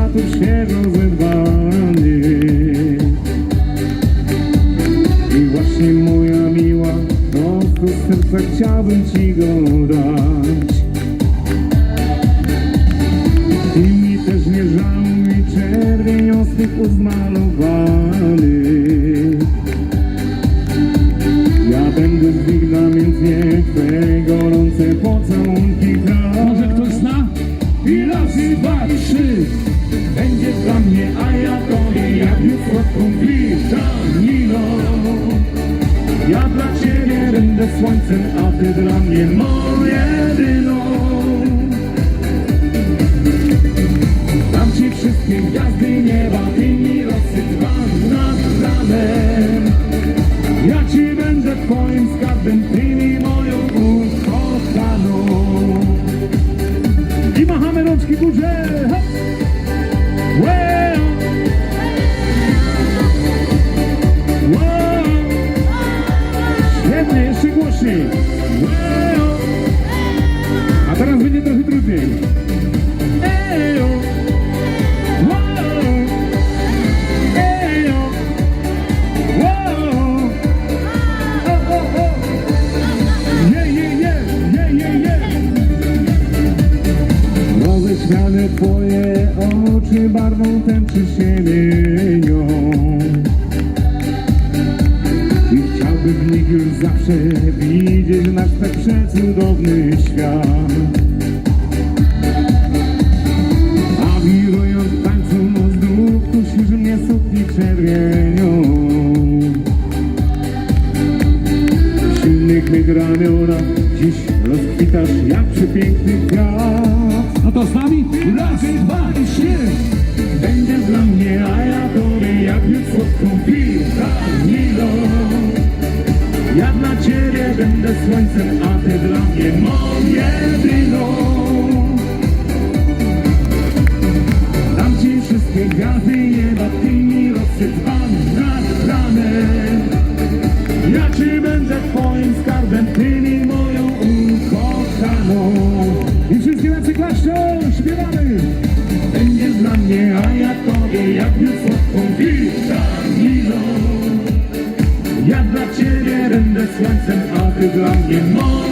kwiatów świeżo zerwanych. I właśnie moja miła, prosto z serca chciałbym ci go dać. I mi też nie żałuj czerwieniostych ust malowanych. Ja będę dźwignamięć niech twe gorące pocałunki witaminą Ja dla ciebie będę słońcem A ty dla mnie moją jedyną Dam ci wszystkie gwiazdy nieba Ty mi rozsypam nad ranem. Ja ci będę twoim skarbem Ty mi moją ukochaną. I machamy rączki w górze. A teraz będzie trochę trudniej. Je! Roześmiane twoje oczy barwą tęczy się mienią już zawsze widzieć nasz tak przecudowny świat. A wirując w tańcu znów kusisz mnie sukni czerwienią. Silnych mych ramionach dziś rozkwitasz jak przepiękny kwiat No to z nami? Raz, dwa trzy słońcem, a ty dla mnie moją jedyną Dam ci wszystkie gwiazdy nieba, ty mi rozsypam nad Ja ci będę twoim skarbem, ty mi moją ukochaną. I wszystkie ręce klaszczą, śpiewamy. Będziesz dla mnie, a ja tobie jak już słodką witaminą Ja dla ciebie będę słońcem, 这个烂眼蒙。